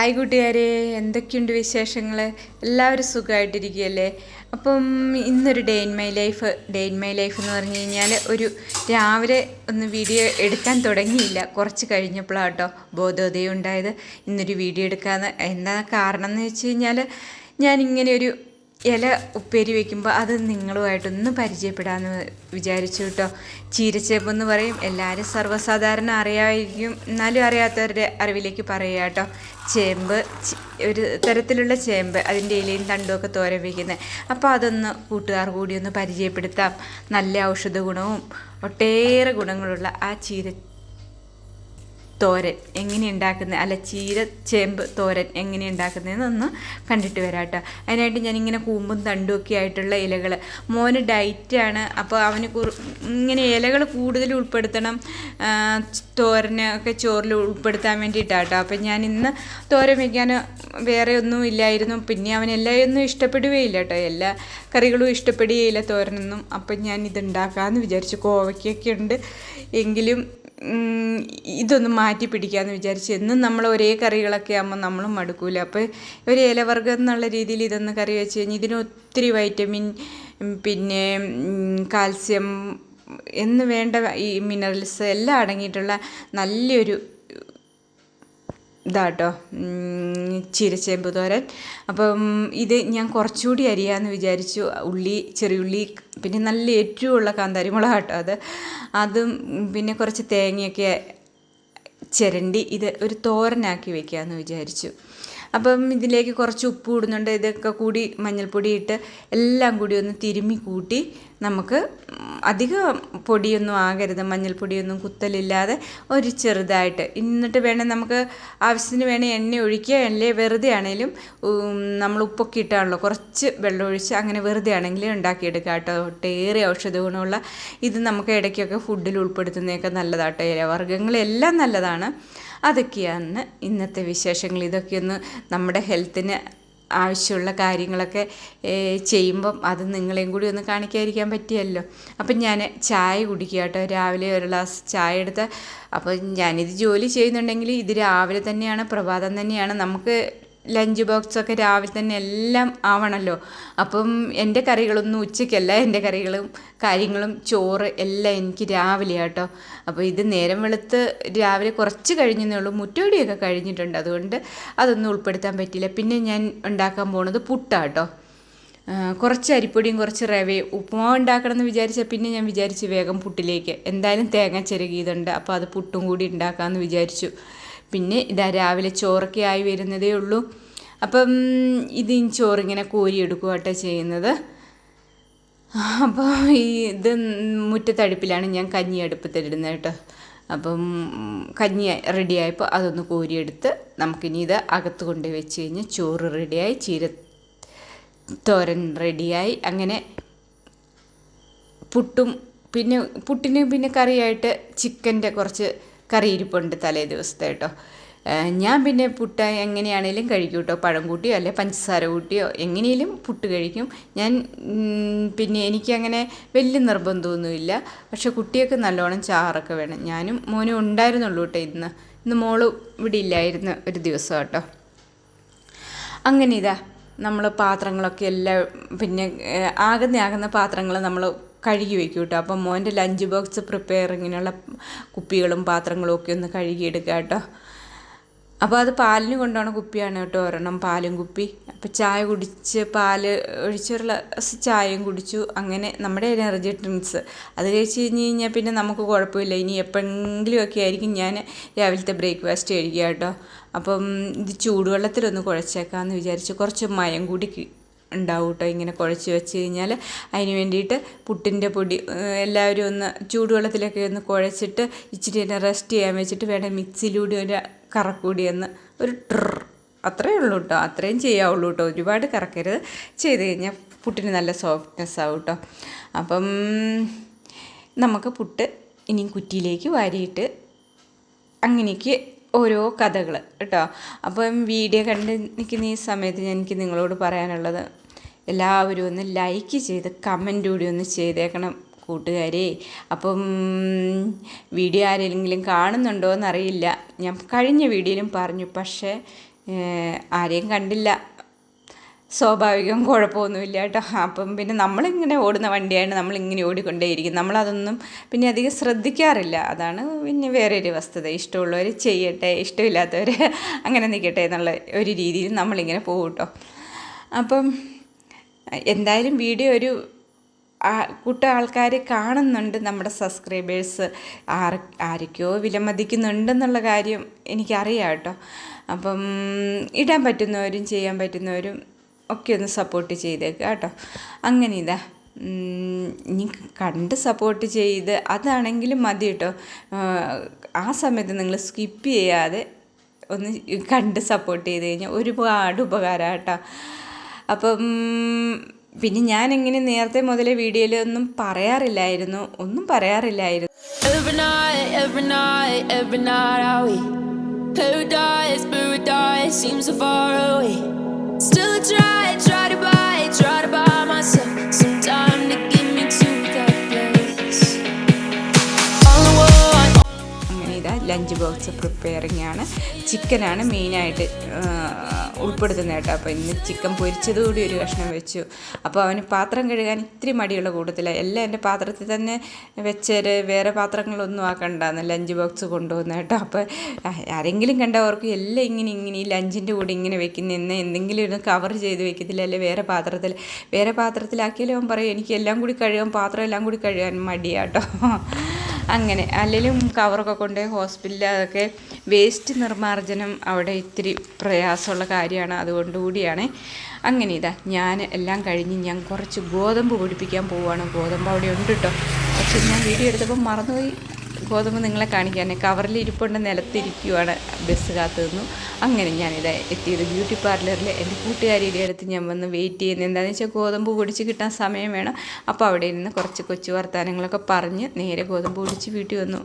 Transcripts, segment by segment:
Hi കൂട്ടുകാരെ എന്തൊക്കെയുണ്ട് വിശേഷങ്ങൾ എല്ലാവരും സുഖമായിട്ടിരിക്കുകയല്ലേ അപ്പം ഇന്നൊരു day in my life day in my life എന്ന് പറഞ്ഞു കഴിഞ്ഞാൽ ഒരു രാവിലെ ഒന്ന് വീഡിയോ എടുക്കാൻ തുടങ്ങിയില്ല കുറച്ച് കഴിഞ്ഞപ്പോഴാണ് കേട്ടോ ബോധോദയം ഉണ്ടായത് ഇന്നൊരു വീഡിയോ എടുക്കാമെന്ന് എന്താ കാരണം എന്ന് വെച്ച് കഴിഞ്ഞാൽ ഞാനിങ്ങനെ ഒരു ഇല ഉപ്പേരി വയ്ക്കുമ്പോൾ അത് നിങ്ങളുമായിട്ടൊന്ന് പരിചയപ്പെടാമെന്ന് വിചാരിച്ചു കേട്ടോ ചീരച്ചേപ്പെന്ന് പറയും എല്ലാവരും സർവ്വസാധാരണ അറിയാമായിരിക്കും എന്നാലും അറിയാത്തവരുടെ അറിവിലേക്ക് പറയുക കേട്ടോ ചേമ്പ് ഒരു തരത്തിലുള്ള ചേമ്പ് അതിൻ്റെ ഇലയും തണ്ടുമൊക്കെ തോര വയ്ക്കുന്നത് അപ്പോൾ അതൊന്ന് കൂട്ടുകാർ കൂടി ഒന്ന് പരിചയപ്പെടുത്താം നല്ല ഔഷധ ഗുണവും ഒട്ടേറെ ഗുണങ്ങളുള്ള ആ ചീര തോരൻ എങ്ങനെ ഉണ്ടാക്കുന്നത് അല്ല ചീര ചേമ്പ് തോരൻ എങ്ങനെ ഉണ്ടാക്കുന്നതെന്നൊന്ന് കണ്ടിട്ട് വരാം കേട്ടോ അതിനായിട്ട് ഞാനിങ്ങനെ കൂമ്പും തണ്ടും ഒക്കെ ആയിട്ടുള്ള ഇലകൾ മോന് ഡയറ്റാണ് അപ്പോൾ അവന് ഇങ്ങനെ ഇലകൾ കൂടുതൽ ഉൾപ്പെടുത്തണം തോരനൊക്കെ ചോറിൽ ഉൾപ്പെടുത്താൻ വേണ്ടിയിട്ടാണ് കേട്ടോ അപ്പോൾ ഞാൻ ഇന്ന് തോരൻ വയ്ക്കാൻ വേറെ ഒന്നും ഇല്ലായിരുന്നു പിന്നെ അവൻ എല്ലാമൊന്നും ഇഷ്ടപ്പെടുകയില്ല കേട്ടോ എല്ലാ കറികളും ഇഷ്ടപ്പെടുകയില്ല തോരനൊന്നും അപ്പം ഞാൻ ഇതുണ്ടാക്കാമെന്ന് വിചാരിച്ചു കോവയ്ക്കൊക്കെ ഉണ്ട് എങ്കിലും ഇതൊന്ന് മാറ്റി പിടിക്കാമെന്ന് വിചാരിച്ച് എന്നും നമ്മൾ ഒരേ കറികളൊക്കെ ആകുമ്പോൾ നമ്മളും മടുക്കൂല അപ്പോൾ ഒരു ഇലവർഗം എന്നുള്ള രീതിയിൽ ഇതൊന്ന് കറി വെച്ച് കഴിഞ്ഞാൽ ഇതിന് ഒത്തിരി വൈറ്റമിൻ പിന്നെ കാൽസ്യം എന്ന് വേണ്ട ഈ മിനറൽസ് എല്ലാം അടങ്ങിയിട്ടുള്ള നല്ലൊരു ഇതാട്ടോ ചീരച്ചേമ്പ് തോരൻ അപ്പം ഇത് ഞാൻ കുറച്ചുകൂടി അരിയാന്ന് വിചാരിച്ചു ഉള്ളി ചെറിയുള്ളി പിന്നെ നല്ല ഏറ്റവും എരിവുള്ള കാന്താരിമുളക് കേട്ടോ അത് അതും പിന്നെ കുറച്ച് തേങ്ങയൊക്കെ ചിരണ്ടി ഇത് ഒരു തോരനാക്കി വെക്കാമെന്ന് വിചാരിച്ചു അപ്പം ഇതിലേക്ക് കുറച്ച് ഉപ്പ് ഇടുന്നുണ്ട് ഇതൊക്കെ കൂടി മഞ്ഞൾപ്പൊടി ഇട്ട് എല്ലാം കൂടി ഒന്ന് തിരുമ്മി കൂട്ടി നമുക്ക് അധികം പൊടിയൊന്നും ആകരുത് മഞ്ഞൾപ്പൊടിയൊന്നും കുത്തലില്ലാതെ ഒരു ചെറുതായിട്ട് എന്നിട്ട് വേണേൽ നമുക്ക് ആവശ്യത്തിന് വേണേൽ എണ്ണ ഒഴിക്കുക അല്ലേ വെറുതെ ആണെങ്കിലും നമ്മൾ ഉപ്പൊക്കെ ഇട്ടാണല്ലോ കുറച്ച് വെള്ളം ഒഴിച്ച് അങ്ങനെ വെറുതെ ആണെങ്കിലും ഉണ്ടാക്കിയെടുക്കുക കേട്ടോ ഒട്ടേറെ ഔഷധ ഗുണമുള്ള ഇത് നമുക്ക് ഇടയ്ക്കൊക്കെ ഫുഡിൽ ഉൾപ്പെടുത്തുന്നതൊക്കെ നല്ലതാട്ടോ ഇലവർഗ്ഗങ്ങളെല്ലാം നല്ലതാണ് അതൊക്കെയാണ് ഇന്നത്തെ വിശേഷങ്ങൾ ഇതൊക്കെയൊന്ന് നമ്മുടെ ഹെൽത്തിന് ആവശ്യമുള്ള കാര്യങ്ങളൊക്കെ ചെയ്യുമ്പം അത് നിങ്ങളെയും കൂടി ഒന്ന് കാണിക്കാതിരിക്കാൻ പറ്റിയല്ലോ അപ്പം ഞാൻ ചായ കുടിക്കുക കേട്ടോ രാവിലെ ഒരു ഗ്ലാസ് ചായ എടുത്ത് അപ്പോൾ ഞാനിത് ജോലി ചെയ്യുന്നുണ്ടെങ്കിൽ ഇത് രാവിലെ തന്നെയാണ് പ്രഭാതം തന്നെയാണ് നമുക്ക് ലഞ്ച് ബോക്സൊക്കെ രാവിലെ തന്നെ എല്ലാം ആവണമല്ലോ അപ്പം എൻ്റെ കറികളൊന്നും ഉച്ചയ്ക്കല്ല എൻ്റെ കറികളും കാര്യങ്ങളും ചോറ് എല്ലാം എനിക്ക് രാവിലെ കേട്ടോ അപ്പോൾ ഇത് നേരം വെളുത്ത് രാവിലെ കുറച്ച് കഴിഞ്ഞേ ഉള്ളൂ മുറ്റോടിയൊക്കെ കഴിഞ്ഞിട്ടുണ്ട് അതുകൊണ്ട് അതൊന്നും ഉൾപ്പെടുത്താൻ പറ്റില്ല പിന്നെ ഞാൻ ഉണ്ടാക്കാൻ പോണത് പുട്ടാട്ടോ കുറച്ച് അരിപ്പൊടിയും കുറച്ച് റവയും ഉപ്പുമാവ് എന്ന് വിചാരിച്ചാൽ പിന്നെ ഞാൻ വിചാരിച്ചു വേഗം പുട്ടിലേക്ക് എന്തായാലും തേങ്ങ ചിരകിയതുണ്ട് അപ്പോൾ അത് പുട്ടും കൂടി ഉണ്ടാക്കാമെന്ന് വിചാരിച്ചു പിന്നെ ഇതാ രാവിലെ ചോറൊക്കെ ആയി വരുന്നതേ ഉള്ളൂ അപ്പം ഇത് ചോറിങ്ങനെ കോരി കേട്ടോ ചെയ്യുന്നത് അപ്പോൾ ഈ ഇത് മുറ്റത്തടുപ്പിലാണ് ഞാൻ കഞ്ഞി അടുപ്പത്തിലിടുന്നത് കേട്ടോ അപ്പം കഞ്ഞി റെഡിയായപ്പോൾ അതൊന്ന് കോരിയെടുത്ത് നമുക്കിനി ഇത് അകത്ത് കൊണ്ട് വെച്ച് കഴിഞ്ഞ് ചോറ് റെഡിയായി ചീര തോരൻ റെഡിയായി അങ്ങനെ പുട്ടും പിന്നെ പുട്ടിന് പിന്നെ കറിയായിട്ട് ചിക്കൻ്റെ കുറച്ച് കറി ഇരിപ്പുണ്ട് തലേ ദിവസത്തെ കേട്ടോ ഞാൻ പിന്നെ പുട്ട് എങ്ങനെയാണേലും കഴിക്കും കേട്ടോ പഴം കൂട്ടിയോ അല്ലെ പഞ്ചസാര കൂട്ടിയോ എങ്ങനെയും പുട്ട് കഴിക്കും ഞാൻ പിന്നെ എനിക്കങ്ങനെ വലിയ നിർബന്ധമൊന്നുമില്ല പക്ഷെ കുട്ടിയൊക്കെ നല്ലോണം ചാറൊക്കെ വേണം ഞാനും മോനും ഉണ്ടായിരുന്നുള്ളൂ കേട്ടോ ഇന്ന് ഇന്ന് മോള് ഇവിടെ ഇല്ലായിരുന്നു ഒരു ദിവസം കേട്ടോ അങ്ങനെ ഇതാ നമ്മൾ പാത്രങ്ങളൊക്കെ എല്ലാം പിന്നെ ആകുന്ന ആകുന്ന പാത്രങ്ങൾ നമ്മൾ കഴുകി വെക്കും കേട്ടോ അപ്പം മോൻ്റെ ലഞ്ച് ബോക്സ് പ്രിപ്പയറിങ്ങിനുള്ള കുപ്പികളും പാത്രങ്ങളും ഒക്കെ ഒന്ന് കഴുകിയെടുക്കുക കേട്ടോ അപ്പോൾ അത് പാലിന് കൊണ്ടുപോകണ കുപ്പിയാണ് കേട്ടോ ഒരെണ്ണം പാലും കുപ്പി അപ്പോൾ ചായ കുടിച്ച് പാല് ഒഴിച്ചൊരു ഗ്ലാസ് ചായയും കുടിച്ചു അങ്ങനെ നമ്മുടെ എനർജി ഡ്രിങ്ക്സ് അത് കഴിച്ച് കഴിഞ്ഞ് കഴിഞ്ഞാൽ പിന്നെ നമുക്ക് കുഴപ്പമില്ല ഇനി എപ്പോഴെങ്കിലുമൊക്കെ ആയിരിക്കും ഞാൻ രാവിലത്തെ ബ്രേക്ക്ഫാസ്റ്റ് കഴിക്കുക കേട്ടോ അപ്പം ഇത് ചൂടുവെള്ളത്തിലൊന്ന് കുഴച്ചേക്കാമെന്ന് വിചാരിച്ച് കുറച്ച് മയം കൂടി ഉണ്ടാവും കേട്ടോ ഇങ്ങനെ കുഴച്ച് വെച്ച് കഴിഞ്ഞാൽ അതിന് വേണ്ടിയിട്ട് പുട്ടിൻ്റെ പൊടി എല്ലാവരും ഒന്ന് ചൂടുവെള്ളത്തിലൊക്കെ ഒന്ന് കുഴച്ചിട്ട് ഇച്ചിരി തന്നെ റെസ്റ്റ് ചെയ്യാൻ വെച്ചിട്ട് വേണം മിക്സിയിലൂടെ ഒരു കറക്കൂടി ഒന്ന് ഒരു ട്രർ അത്രയേ ഉള്ളൂ കേട്ടോ അത്രയും ചെയ്യാവുള്ളൂ കേട്ടോ ഒരുപാട് കറക്കരുത് ചെയ്ത് കഴിഞ്ഞാൽ പുട്ടിന് നല്ല സോഫ്റ്റ്നെസ് ആവും കേട്ടോ അപ്പം നമുക്ക് പുട്ട് ഇനി കുറ്റിയിലേക്ക് വാരിയിട്ട് അങ്ങനെയൊക്കെ ഓരോ കഥകൾ കേട്ടോ അപ്പം വീഡിയോ കണ്ട് നിൽക്കുന്ന ഈ സമയത്ത് എനിക്ക് നിങ്ങളോട് പറയാനുള്ളത് എല്ലാവരും ഒന്ന് ലൈക്ക് ചെയ്ത് കമൻ്റ് കൂടി ഒന്ന് ചെയ്തേക്കണം കൂട്ടുകാരെ അപ്പം വീഡിയോ ആരെങ്കിലും കാണുന്നുണ്ടോ എന്നറിയില്ല ഞാൻ കഴിഞ്ഞ വീഡിയോയിലും പറഞ്ഞു പക്ഷേ ആരെയും കണ്ടില്ല സ്വാഭാവികം കുഴപ്പമൊന്നുമില്ല കേട്ടോ അപ്പം പിന്നെ നമ്മളിങ്ങനെ ഓടുന്ന വണ്ടിയാണ് നമ്മളിങ്ങനെ ഓടിക്കൊണ്ടേയിരിക്കും നമ്മളതൊന്നും പിന്നെ അധികം ശ്രദ്ധിക്കാറില്ല അതാണ് പിന്നെ വേറൊരു വസ്തുത ഇഷ്ടമുള്ളവർ ചെയ്യട്ടെ ഇഷ്ടമില്ലാത്തവർ അങ്ങനെ നിൽക്കട്ടെ എന്നുള്ള ഒരു രീതിയിൽ നമ്മളിങ്ങനെ പോകും കേട്ടോ അപ്പം എന്തായാലും വീഡിയോ ഒരു കൂട്ട ആൾക്കാർ കാണുന്നുണ്ട് നമ്മുടെ സബ്സ്ക്രൈബേഴ്സ് ആർ ആരൊക്കെയോ വിലമതിക്കുന്നുണ്ടെന്നുള്ള കാര്യം എനിക്കറിയാം കേട്ടോ അപ്പം ഇടാൻ പറ്റുന്നവരും ചെയ്യാൻ പറ്റുന്നവരും ഒക്കെ ഒന്ന് സപ്പോർട്ട് ചെയ്തേക്കുക കേട്ടോ അങ്ങനെ ഇതാ ഇനി കണ്ട് സപ്പോർട്ട് ചെയ്ത് അതാണെങ്കിലും മതി കേട്ടോ ആ സമയത്ത് നിങ്ങൾ സ്കിപ്പ് ചെയ്യാതെ ഒന്ന് കണ്ട് സപ്പോർട്ട് ചെയ്ത് കഴിഞ്ഞാൽ ഒരുപാട് ഉപകാരം കേട്ടോ അപ്പം പിന്നെ ഞാൻ ഇങ്ങനെ നേരത്തെ മുതലേ വീഡിയോയിലൊന്നും പറയാറില്ലായിരുന്നു ഒന്നും പറയാറില്ലായിരുന്നു അങ്ങനെ ഇതാ ലഞ്ച് ബോക്സ് പ്രിപ്പയറിംഗ് ആണ് ചിക്കനാണ് മെയിനായിട്ട് ഉൾപ്പെടുത്തുന്നത് കേട്ടോ അപ്പോൾ ഇന്ന് ചിക്കൻ പൊരിച്ചതുകൂടി ഒരു കഷ്ണം വെച്ചു അപ്പോൾ അവന് പാത്രം കഴുകാൻ ഇത്തിരി മടിയുള്ള കൂട്ടത്തില്ല എല്ലാം എൻ്റെ പാത്രത്തിൽ തന്നെ വെച്ചേര് വേറെ പാത്രങ്ങളൊന്നും എന്ന് ലഞ്ച് ബോക്സ് കൊണ്ടുവന്ന കേട്ടോ അപ്പോൾ ആരെങ്കിലും കണ്ടവർക്ക് എല്ലാം ഇങ്ങനെ ഇങ്ങനെ ഈ ലഞ്ചിൻ്റെ കൂടെ ഇങ്ങനെ വെക്കുന്നതെന്ന് എന്തെങ്കിലും ഒന്ന് കവർ ചെയ്ത് വെക്കത്തില്ല അല്ലെ വേറെ പാത്രത്തിൽ വേറെ പാത്രത്തിലാക്കിയാലും അവൻ പറയും എനിക്ക് എല്ലാം കൂടി കഴുകാൻ പാത്രം എല്ലാം കൂടി കഴുകാൻ മടിയാട്ടോ അങ്ങനെ അല്ലെങ്കിലും കവറൊക്കെ കൊണ്ട് ഹോസ്പിറ്റലിൽ അതൊക്കെ വേസ്റ്റ് നിർമ്മാർജ്ജനം അവിടെ ഇത്തിരി പ്രയാസമുള്ള കാര്യമാണ് അതുകൊണ്ടുകൂടിയാണ് അങ്ങനെ ഇതാ ഞാൻ എല്ലാം കഴിഞ്ഞ് ഞാൻ കുറച്ച് ഗോതമ്പ് പൊടിപ്പിക്കാൻ പോവുകയാണ് ഗോതമ്പ് അവിടെ ഉണ്ട് കേട്ടോ പക്ഷെ ഞാൻ വീഡിയോ എടുത്തപ്പോൾ മറന്നുപോയി ഗോതമ്പ് നിങ്ങളെ കാണിക്കാൻ കവറിൽ ഇരിപ്പുണ്ട് നിലത്തിരിക്കുവാണ് ബസ് കാത്തു നിന്നു അങ്ങനെ ഞാനിത് എത്തിയത് ബ്യൂട്ടി പാർലറിൽ എൻ്റെ കൂട്ടുകാരിയുടെ അടുത്ത് ഞാൻ വന്ന് വെയിറ്റ് ചെയ്യുന്നത് എന്താണെന്ന് വെച്ചാൽ ഗോതമ്പ് പൊടിച്ച് കിട്ടാൻ സമയം വേണം അപ്പോൾ അവിടെ നിന്ന് കുറച്ച് കൊച്ചു വർത്തമാനങ്ങളൊക്കെ പറഞ്ഞ് നേരെ ഗോതമ്പ് പൊടിച്ച് വീട്ടിൽ വന്നു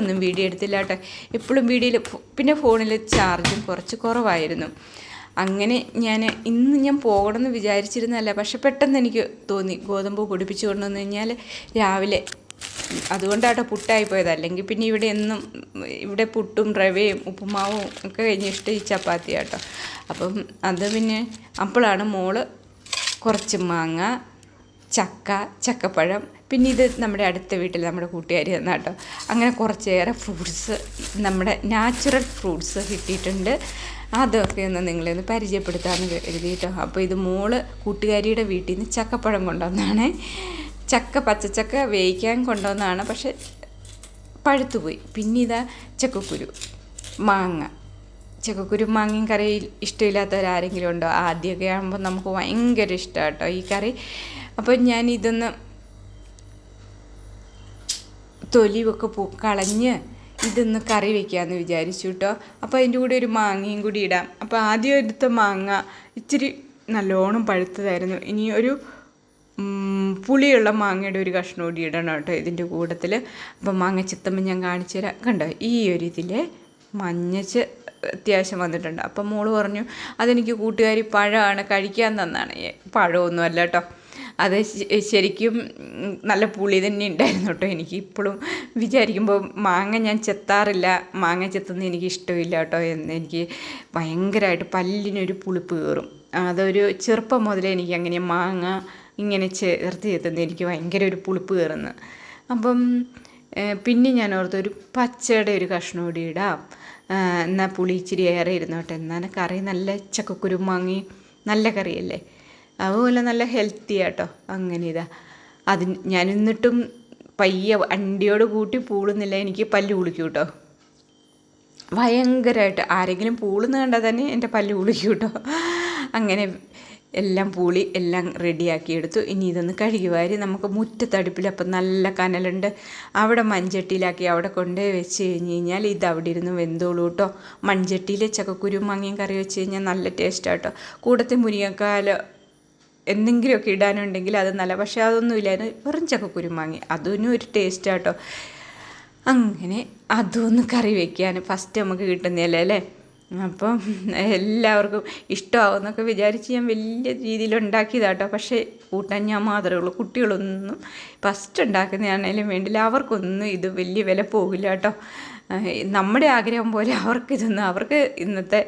ഒന്നും വീഡിയോ എടുത്തില്ല കേട്ടോ എപ്പോഴും വീഡിയോയിൽ പിന്നെ ഫോണിൽ ചാർജും കുറച്ച് കുറവായിരുന്നു അങ്ങനെ ഞാൻ ഇന്ന് ഞാൻ പോകണമെന്ന് വിചാരിച്ചിരുന്നല്ല പക്ഷെ പെട്ടെന്ന് എനിക്ക് തോന്നി ഗോതമ്പ് പൊടിപ്പിച്ചു കൊണ്ടുവന്നു കഴിഞ്ഞാൽ രാവിലെ അതുകൊണ്ടാട്ടോ പുട്ടായി പോയത് അല്ലെങ്കിൽ പിന്നെ ഇവിടെ എന്നും ഇവിടെ പുട്ടും റവയും ഉപ്പുമാവും ഒക്കെ ഇഷ്ടം ഈ ചപ്പാത്തി ആട്ടോ അപ്പം അത് പിന്നെ അപ്പോഴാണ് മോള് കുറച്ച് മാങ്ങ ചക്ക ചക്കപ്പഴം പിന്നെ ഇത് നമ്മുടെ അടുത്ത വീട്ടിൽ നമ്മുടെ കൂട്ടുകാരി തന്നാട്ടോ അങ്ങനെ കുറച്ചേറെ ഫ്രൂട്ട്സ് നമ്മുടെ നാച്ചുറൽ ഫ്രൂട്ട്സ് കിട്ടിയിട്ടുണ്ട് അതൊക്കെ ഒന്ന് നിങ്ങളെ ഒന്ന് പരിചയപ്പെടുത്താമെന്ന് കരുതിയിട്ടോ അപ്പോൾ ഇത് മോള് കൂട്ടുകാരിയുടെ വീട്ടിൽ നിന്ന് ചക്കപ്പഴം കൊണ്ടുവന്നാണേ ചക്ക പച്ചച്ചക്ക വേവിക്കാൻ കൊണ്ടുവന്നതാണ് പക്ഷെ പഴുത്തുപോയി പിന്നെ ഇതാ ചക്കക്കുരു മാങ്ങ ചക്കക്കുരു മാങ്ങയും കറി ഇഷ്ടമില്ലാത്തവരാരെങ്കിലും ഉണ്ടോ ആദ്യമൊക്കെ ആകുമ്പോൾ നമുക്ക് ഭയങ്കര ഇഷ്ടമാണ് കേട്ടോ ഈ കറി അപ്പോൾ ഞാൻ ഇതൊന്ന് തൊലിയൊക്കെ പൂ കളഞ്ഞ് ഇതൊന്ന് കറി വെക്കാമെന്ന് വിചാരിച്ചു കേട്ടോ അപ്പോൾ അതിൻ്റെ കൂടെ ഒരു മാങ്ങയും കൂടി ഇടാം അപ്പോൾ ആദ്യം എടുത്ത മാങ്ങ ഇച്ചിരി നല്ലോണം പഴുത്തതായിരുന്നു ഇനി ഒരു പുളിയുള്ള മാങ്ങയുടെ ഒരു കഷ്ണം കൂടി ഇടണം കേട്ടോ ഇതിൻ്റെ കൂട്ടത്തിൽ അപ്പോൾ മാങ്ങ ചിത്തമ്മ ഞാൻ കാണിച്ചു തരാം കണ്ടോ ഈ ഒരു ഇതിൽ മഞ്ഞച്ച് അത്യാവശ്യം വന്നിട്ടുണ്ട് അപ്പം മോള് പറഞ്ഞു അതെനിക്ക് കൂട്ടുകാരി പഴമാണ് കഴിക്കാൻ തന്നാണ് അല്ല കേട്ടോ അത് ശരിക്കും നല്ല പുളി തന്നെ ഉണ്ടായിരുന്നു കേട്ടോ എനിക്ക് ഇപ്പോഴും വിചാരിക്കുമ്പോൾ മാങ്ങ ഞാൻ ചെത്താറില്ല മാങ്ങ ചെത്തുന്നത് എനിക്ക് ഇഷ്ടമില്ല കേട്ടോ എന്ന് എനിക്ക് ഭയങ്കരമായിട്ട് പല്ലിനൊരു പുളിപ്പ് കയറും അതൊരു ചെറുപ്പം മുതലേ എനിക്ക് അങ്ങനെ മാങ്ങ ഇങ്ങനെ ചേർത്ത് ചേർത്തുന്ന എനിക്ക് ഭയങ്കര ഒരു പുളിപ്പ് കയറുന്നത് അപ്പം പിന്നെ ഞാൻ ഓർത്ത് ഒരു പച്ചയുടെ ഒരു കഷ്ണം കൂടി ഇടാം എന്നാൽ പുളി ഇച്ചിരി ഏറെ ഇരുന്നോട്ടെ എന്നാൽ കറി നല്ല ചക്കക്കുരുമാങ്ങി നല്ല കറിയല്ലേ അതുപോലെ നല്ല ഹെൽത്തി ആട്ടോ അങ്ങനെ ഇതാ ഞാൻ എന്നിട്ടും പയ്യെ അണ്ടിയോട് കൂട്ടി പൂളുന്നില്ല എനിക്ക് പല്ല് കുളിക്കും കേട്ടോ ഭയങ്കരമായിട്ട് ആരെങ്കിലും പൂളുന്ന കണ്ടാൽ തന്നെ എൻ്റെ പല്ല് കുളിക്കും കേട്ടോ അങ്ങനെ എല്ലാം പൂളി എല്ലാം റെഡിയാക്കിയെടുത്തു ഇനി ഇതൊന്ന് കഴുകി വാരി നമുക്ക് മുറ്റത്തടുപ്പിൽ അപ്പം നല്ല കനലുണ്ട് അവിടെ മൺചട്ടിയിലാക്കി അവിടെ കൊണ്ടുപോയി വെച്ച് കഴിഞ്ഞ് കഴിഞ്ഞാൽ ഇത് അവിടെ ഇരുന്ന് വെന്തോളൂ കേട്ടോ മൺചട്ടിയിലെ ചക്കക്കുരു മാങ്ങയും കറി വെച്ച് കഴിഞ്ഞാൽ നല്ല ടേസ്റ്റാട്ടോ കൂടത്തെ മുരിങ്ങക്കാല് എന്തെങ്കിലുമൊക്കെ ഇടാനുണ്ടെങ്കിൽ അത് നല്ല പക്ഷേ അതൊന്നും ഇല്ലായിരുന്നു വെറും ചക്കക്കുരു മാങ്ങി അതിനും ഒരു ടേസ്റ്റാട്ടോ അങ്ങനെ അതൊന്ന് കറി വെക്കാൻ ഫസ്റ്റ് നമുക്ക് കിട്ടുന്നില്ല അല്ലേ അപ്പം എല്ലാവർക്കും ഇഷ്ടമാവുമെന്നൊക്കെ വിചാരിച്ച് ഞാൻ വലിയ രീതിയിൽ ഉണ്ടാക്കിയതാട്ടോ പക്ഷേ കൂട്ടാൻ ഞാൻ മാത്രമേ ഉള്ളൂ കുട്ടികളൊന്നും ഫസ്റ്റ് ഉണ്ടാക്കുന്നതാണേലും വേണ്ടില്ല അവർക്കൊന്നും ഇത് വലിയ വില പോകില്ല കേട്ടോ നമ്മുടെ ആഗ്രഹം പോലെ അവർക്കിതൊന്നും അവർക്ക് ഇന്നത്തെ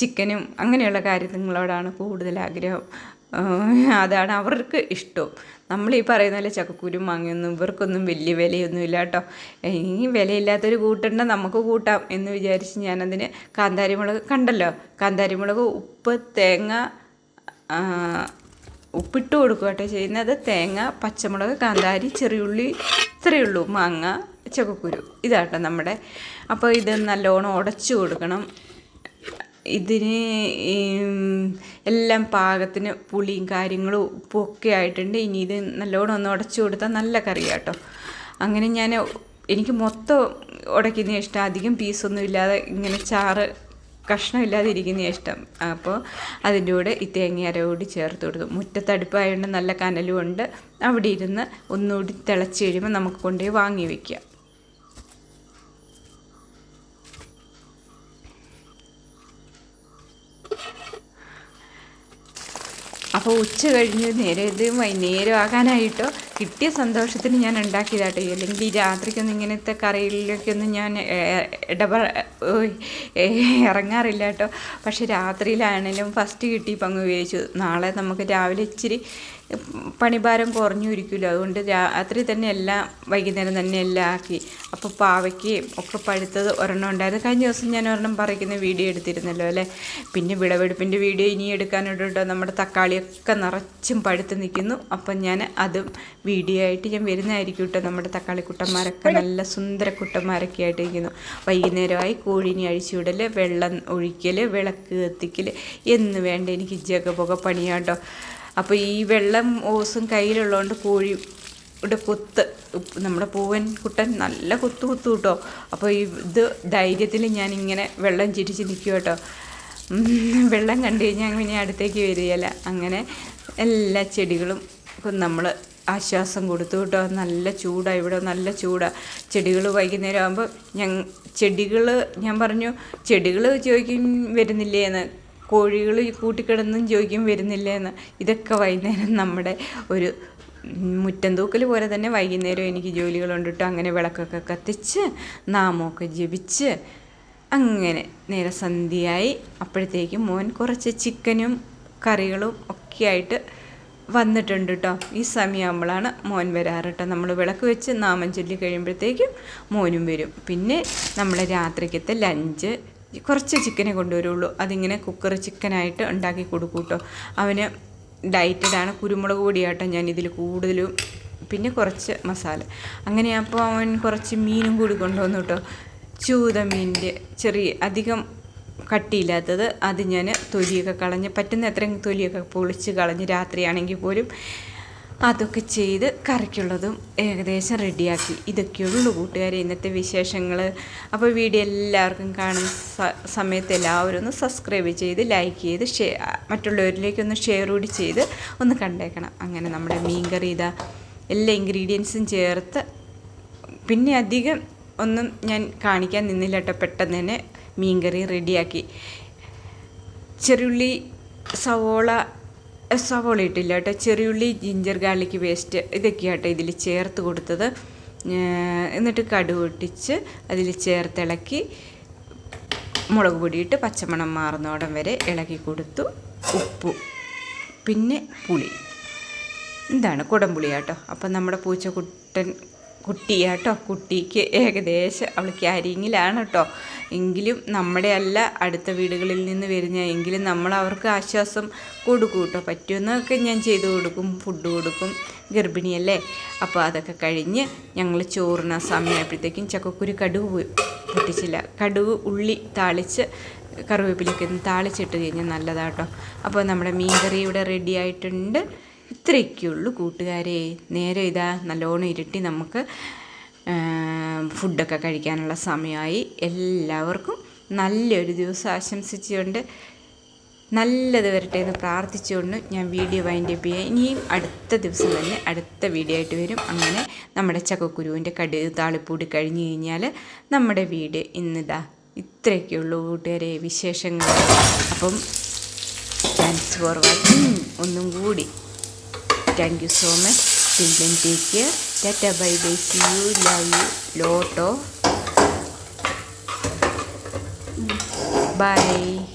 ചിക്കനും അങ്ങനെയുള്ള കാര്യങ്ങളോടാണ് കൂടുതൽ ആഗ്രഹം അതാണ് അവർക്ക് ഇഷ്ടവും നമ്മൾ ഈ പറയുന്ന പോലെ ചക്കക്കുരും മാങ്ങയൊന്നും ഇവർക്കൊന്നും വലിയ വിലയൊന്നും ഇല്ല കേട്ടോ ഇനി വിലയില്ലാത്തൊരു കൂട്ടുണ്ട നമുക്ക് കൂട്ടാം എന്ന് വിചാരിച്ച് ഞാനതിന് കാന്താരിമുളക് കണ്ടല്ലോ കാന്താരിമുളക് ഉപ്പ് തേങ്ങ ഉപ്പിട്ട് കൊടുക്കുക കേട്ടോ ചെയ്യുന്നത് തേങ്ങ പച്ചമുളക് കാന്താരി ചെറിയുള്ളി ഇത്രയേ ഉള്ളൂ മാങ്ങ ചക്കക്കുരു ഇതാട്ടോ നമ്മുടെ അപ്പോൾ ഇത് നല്ലോണം ഉടച്ചു കൊടുക്കണം ഇതിന് എല്ലാം പാകത്തിന് പുളിയും കാര്യങ്ങളും ഉപ്പും ഒക്കെ ആയിട്ടുണ്ട് ഇനി ഇത് നല്ലോണം ഒന്ന് ഉടച്ചു കൊടുത്താൽ നല്ല കറി കേട്ടോ അങ്ങനെ ഞാൻ എനിക്ക് മൊത്തം ഉടയ്ക്കുന്ന ഇഷ്ടം അധികം പീസൊന്നും ഇല്ലാതെ ഇങ്ങനെ ചാറ് കഷ്ണമില്ലാതെ ഇരിക്കുന്ന ഇഷ്ടം അപ്പോൾ അതിൻ്റെ കൂടെ ഈ തേങ്ങയര കൂടി ചേർത്ത് കൊടുത്തു മുറ്റത്തടുപ്പായതുകൊണ്ട് നല്ല കനലുമുണ്ട് അവിടെ ഇരുന്ന് ഒന്നുകൂടി തിളച്ച് കഴിയുമ്പോൾ നമുക്ക് കൊണ്ടുപോയി വാങ്ങി വയ്ക്കാം അപ്പോൾ ഉച്ച കഴിഞ്ഞ് നേരെ ഇത് വൈകുന്നേരം ആകാനായിട്ടോ കിട്ടിയ സന്തോഷത്തിന് ഞാൻ ഉണ്ടാക്കിയതാട്ടോ അല്ലെങ്കിൽ ഈ രാത്രിക്കൊന്നും ഇങ്ങനത്തെ കറിയിലേക്കൊന്നും ഒന്നും ഞാൻ ഇടപ ഇറങ്ങാറില്ല കേട്ടോ പക്ഷേ രാത്രിയിലാണേലും ഫസ്റ്റ് കിട്ടിയപ്പോൾ അങ്ങ് ഉപയോഗിച്ചു നാളെ നമുക്ക് രാവിലെ ഇച്ചിരി പണിഭാരം കുറഞ്ഞു ഇരിക്കുമല്ലോ അതുകൊണ്ട് രാത്രി തന്നെ എല്ലാം വൈകുന്നേരം തന്നെ എല്ലാം ആക്കി അപ്പോൾ പാവയ്ക്ക് ഒക്കെ പഴുത്തത് ഒരെണ്ണം ഉണ്ടായിരുന്നു കഴിഞ്ഞ ദിവസം ഞാൻ ഒരെണ്ണം പറിക്കുന്ന വീഡിയോ എടുത്തിരുന്നല്ലോ അല്ലേ പിന്നെ വിളവെടുപ്പിൻ്റെ വീഡിയോ ഇനി എടുക്കാനുണ്ടോ നമ്മുടെ തക്കാളിയൊക്കെ നിറച്ചും പഴുത്ത് നിൽക്കുന്നു അപ്പം ഞാൻ അതും വീഡിയോ ആയിട്ട് ഞാൻ വരുന്നതായിരിക്കും കേട്ടോ നമ്മുടെ തക്കാളി കുട്ടന്മാരൊക്കെ നല്ല സുന്ദര കുട്ടന്മാരൊക്കെ ആയിട്ട് ഇരിക്കുന്നു വൈകുന്നേരമായി കോഴിനെ അഴിച്ചുവിടൽ വെള്ളം ഒഴിക്കൽ വിളക്ക് കത്തിക്കൽ എന്ന് വേണ്ട എനിക്ക് ജഗപുക പണിയാട്ടോ അപ്പോൾ ഈ വെള്ളം ഓസും കയ്യിലുള്ളതുകൊണ്ട് കോഴിയുടെ കൊത്ത് നമ്മുടെ പൂവൻ കുട്ടൻ നല്ല കൊത്ത് കൊത്തു കിട്ടോ അപ്പോൾ ഇത് ധൈര്യത്തിൽ ഞാനിങ്ങനെ വെള്ളം ചിരിച്ച് നിൽക്കും കേട്ടോ വെള്ളം കണ്ടു കഴിഞ്ഞാൽ പിന്നെ അടുത്തേക്ക് വരികയല്ല അങ്ങനെ എല്ലാ ചെടികളും നമ്മൾ ആശ്വാസം കൊടുത്തു കേട്ടോ നല്ല ചൂടാണ് ഇവിടെ നല്ല ചൂടാണ് ചെടികൾ വൈകുന്നേരം ആകുമ്പോൾ ഞങ്ങൾ ചെടികൾ ഞാൻ പറഞ്ഞു ചെടികൾ ചോദിക്കും വരുന്നില്ലേ എന്ന് കോഴികൾ കൂട്ടിക്കിടന്നും ചോദിക്കും വരുന്നില്ല എന്ന് ഇതൊക്കെ വൈകുന്നേരം നമ്മുടെ ഒരു മുറ്റം തൂക്കൽ പോലെ തന്നെ വൈകുന്നേരം എനിക്ക് ജോലികളുണ്ട് കേട്ടോ അങ്ങനെ വിളക്കൊക്കെ കത്തിച്ച് നാമമൊക്കെ ജപിച്ച് അങ്ങനെ നേരെ സന്ധ്യയായി അപ്പോഴത്തേക്കും മോൻ കുറച്ച് ചിക്കനും കറികളും ഒക്കെ ആയിട്ട് വന്നിട്ടുണ്ട് കേട്ടോ ഈ സമയമാകുമ്പോഴാണ് മോൻ വരാറ് കേട്ടോ നമ്മൾ വിളക്ക് വെച്ച് നാമം ചൊല്ലി കഴിയുമ്പോഴത്തേക്കും മോനും വരും പിന്നെ നമ്മൾ രാത്രിക്കത്തെ ലഞ്ച് കുറച്ച് ചിക്കനെ കൊണ്ടുവരുള്ളൂ അതിങ്ങനെ കുക്കർ ചിക്കനായിട്ട് ഉണ്ടാക്കി കൊടുക്കും കേട്ടോ അവന് ഡയറ്റഡാണ് കുരുമുളക് പൊടിയാട്ടോ ഞാൻ ഇതിൽ കൂടുതലും പിന്നെ കുറച്ച് മസാല അങ്ങനെ അപ്പോൾ അവൻ കുറച്ച് മീനും കൂടി കൊണ്ടുവന്നു കേട്ടോ ചൂത മീനിൻ്റെ ചെറിയ അധികം കട്ടിയില്ലാത്തത് അത് ഞാൻ തൊലിയൊക്കെ കളഞ്ഞ് പറ്റുന്ന അത്രയും തൊലിയൊക്കെ പൊളിച്ച് കളഞ്ഞ് രാത്രിയാണെങ്കിൽ പോലും അതൊക്കെ ചെയ്ത് കറിക്കുള്ളതും ഏകദേശം റെഡിയാക്കി ഇതൊക്കെയുള്ളൂ കൂട്ടുകാരെ ഇന്നത്തെ വിശേഷങ്ങൾ അപ്പോൾ വീഡിയോ എല്ലാവർക്കും കാണുന്ന സമയത്ത് എല്ലാവരും ഒന്ന് സബ്സ്ക്രൈബ് ചെയ്ത് ലൈക്ക് ചെയ്ത് ഷെയർ മറ്റുള്ളവരിലേക്കൊന്ന് ഷെയർ കൂടി ചെയ്ത് ഒന്ന് കണ്ടേക്കണം അങ്ങനെ നമ്മുടെ മീൻകറി ഇതാ എല്ലാ ഇൻഗ്രീഡിയൻസും ചേർത്ത് പിന്നെ അധികം ഒന്നും ഞാൻ കാണിക്കാൻ നിന്നില്ല കേട്ടോ പെട്ടെന്ന് തന്നെ മീൻകറി റെഡിയാക്കി ചെറുള്ളി സവോള സവോള ഇട്ടില്ല കേട്ടോ ചെറിയുള്ളി ജിഞ്ചർ ഗാർലിക് പേസ്റ്റ് ഇതൊക്കെയാട്ടോ ഇതിൽ ചേർത്ത് കൊടുത്തത് എന്നിട്ട് കടുക് ഒട്ടിച്ച് അതിൽ ചേർത്തിളക്കി മുളക് പൊടിയിട്ട് പച്ചമണം മാറുന്നോടം വരെ ഇളക്കി കൊടുത്തു ഉപ്പ് പിന്നെ പുളി എന്താണ് കുടംപുളി കേട്ടോ അപ്പം നമ്മുടെ പൂച്ചക്കുട്ടൻ കുട്ടിയാട്ടോ കുട്ടിക്ക് ഏകദേശം അവൾ ക്യാരിങ്ങിലാണ് കേട്ടോ എങ്കിലും നമ്മുടെ അല്ല അടുത്ത വീടുകളിൽ നിന്ന് വരുന്ന എങ്കിലും നമ്മൾ അവർക്ക് ആശ്വാസം കൊടുക്കും കേട്ടോ പറ്റുമെന്നൊക്കെ ഞാൻ ചെയ്തു കൊടുക്കും ഫുഡ് കൊടുക്കും ഗർഭിണിയല്ലേ അപ്പോൾ അതൊക്കെ കഴിഞ്ഞ് ഞങ്ങൾ ആ സമയമായപ്പോഴത്തേക്കും ചക്കക്കുരു കടുവ് പൊട്ടിച്ചില്ല കടുവ് ഉള്ളി താളിച്ച് കറിവേപ്പിലേക്ക് താളിച്ചിട്ട് കഴിഞ്ഞാൽ നല്ലതാട്ടോ അപ്പോൾ നമ്മുടെ മീൻ കറി ഇവിടെ റെഡി ആയിട്ടുണ്ട് ഇത്രയൊക്കെയുള്ളൂ കൂട്ടുകാരെ നേരെ ഇതാ നല്ലോണം ഇരുട്ടി നമുക്ക് ഫുഡൊക്കെ കഴിക്കാനുള്ള സമയമായി എല്ലാവർക്കും നല്ലൊരു ദിവസം ആശംസിച്ചുകൊണ്ട് നല്ലത് വരട്ടെ എന്ന് പ്രാർത്ഥിച്ചുകൊണ്ട് ഞാൻ വീഡിയോ വൈൻഡ് അപ്പ് ചെയ്യാം ഇനിയും അടുത്ത ദിവസം തന്നെ അടുത്ത വീഡിയോ ആയിട്ട് വരും അങ്ങനെ നമ്മുടെ ചക്കക്കുരുവിൻ്റെ കടി താളിപ്പൂടി കഴിഞ്ഞ് കഴിഞ്ഞാൽ നമ്മുടെ വീട് ഇന്നിതാ ഇത്രയൊക്കെയുള്ളൂ കൂട്ടുകാരെ വിശേഷങ്ങൾ അപ്പം താങ്ക്സ് ഫോർ വാച്ചിങ് ഒന്നും കൂടി Thank you so much. Children, take care. Tata, bye bye. See you. Love you. Lot of. Bye.